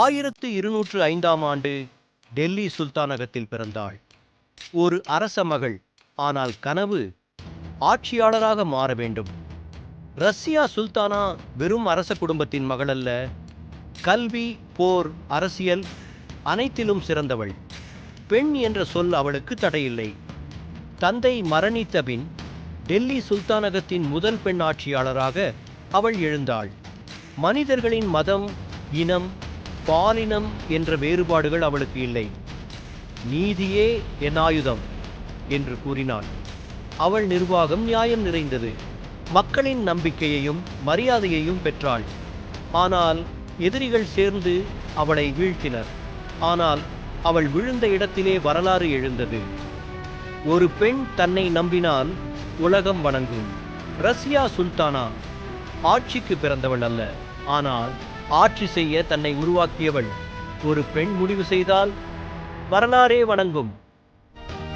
ஆயிரத்து இருநூற்று ஐந்தாம் ஆண்டு டெல்லி சுல்தானகத்தில் பிறந்தாள். ஒரு அரச மகள் ஆனால் கனவு ஆட்சியாளராக மாற வேண்டும். ரஷ்யா சுல்தானா வெறும் அரச குடும்பத்தின் மகள் அல்ல கல்வி போர் அரசியல் அனைத்திலும் சிறந்தவள். பெண் என்ற சொல் அவளுக்கு தடையில்லை. தந்தை மரணித்த பின் டெல்லி சுல்தானகத்தின் முதல் பெண் ஆட்சியாளராக அவள் எழுந்தாள். மனிதர்களின் மதம் இனம் பாலினம் என்ற வேறுபாடுகள் அவளுக்கு இல்லை. நீதியே என் ஆயுதம் என்று கூறினாள். அவள் நிர்வாகம் நியாயம் நிறைந்தது. மக்களின் நம்பிக்கையையும் மரியாதையையும் பெற்றாள். ஆனால் எதிரிகள் சேர்ந்து அவளை வீழ்த்தினர். ஆனால் அவள் விழுந்த இடத்திலே வரலாறு எழுந்தது. ஒரு பெண் தன்னை நம்பினால் உலகம் வணங்கும். ரஷ்யா சுல்தானா ஆட்சிக்கு பிறந்தவள் அல்ல. ஆனால் ஆட்சி செய்ய தன்னை உருவாக்கியவள். ஒரு பெண் முடிவு செய்தால் வரலாறே வணங்கும்.